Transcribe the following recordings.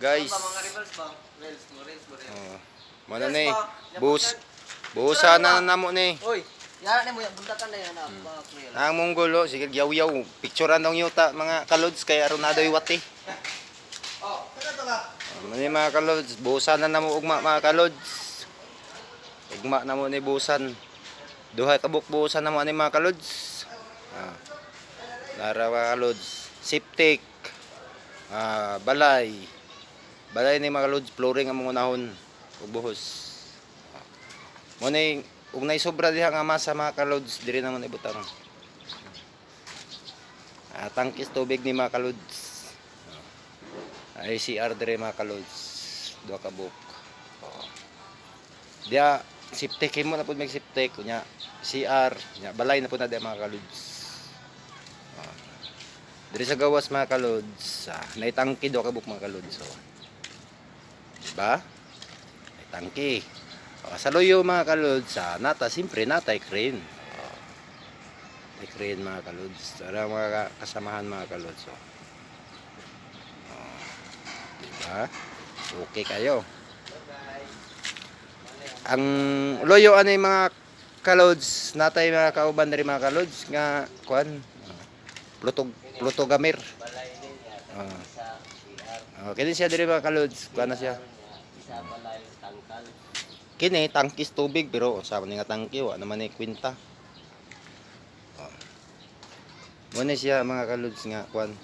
Guys. Ano ba, mga reverse ba? Rails mo, rails mo, rails. Oh. Mana ni? Bus. Busa na namo ni. Oy, yara ni mo yung buntakan na yan, ah, kuya. Ang Monggol, oh, sige yaw-yaw. Picturean daw yuta mga kalods kay aron na daw iwati. Oh, kada to? Mani mga kalods, busan na namo ugma mga kalods. Ugma na mo ni busan. Duha ka busan na mo ni mga kalods. Ah. Lara mga kalods. Septic. Ah, balay. Balay ni mga kalods, flooring ang mga unahon. Ug buhos. Ah. Mo ni ug nay sobra diha nga masa mga kalods, diri naman ibutang. Ah, tangkis tubig ni mga kalods. ICR dire mga kalods duha ka book oh. dia siptek mo na pud may siptek kunya CR nya balay na pud na dia mga kalods oh. dire sa gawas mga kalods ah, naitangki duha ka book mga kalods oh. Diba may tangki oh, sa loyo mga kalods ah, nata simpre natay crane oh. may crane mga kalods tara mga kasamahan mga kalods oh. Diba? Okay kayo. Ang loyo ano yung mga kalods natay mga kauban diri mga kalods nga kuan Pluto Pluto gamir. Balay din yan. Ah. Isa, CR. Oh, kini siya diri mga kalods, kuan na siya. Isa balay, tangkal. Kini tangkis tubig pero sa ni nga tangki wa naman ni kwenta. Oh. Mo ni siya mga kalods nga kuan.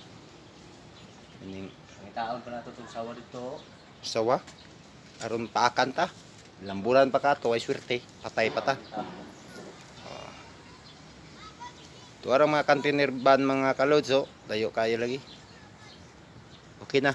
Ining May taon pa na ito itong sawa dito. sawa aron paakan ta. Lamburan pa ka to ay swerte, patay pa ta. Tuwarang mga container van mga kalods, oh. Tayo kayo lagi. Okay na.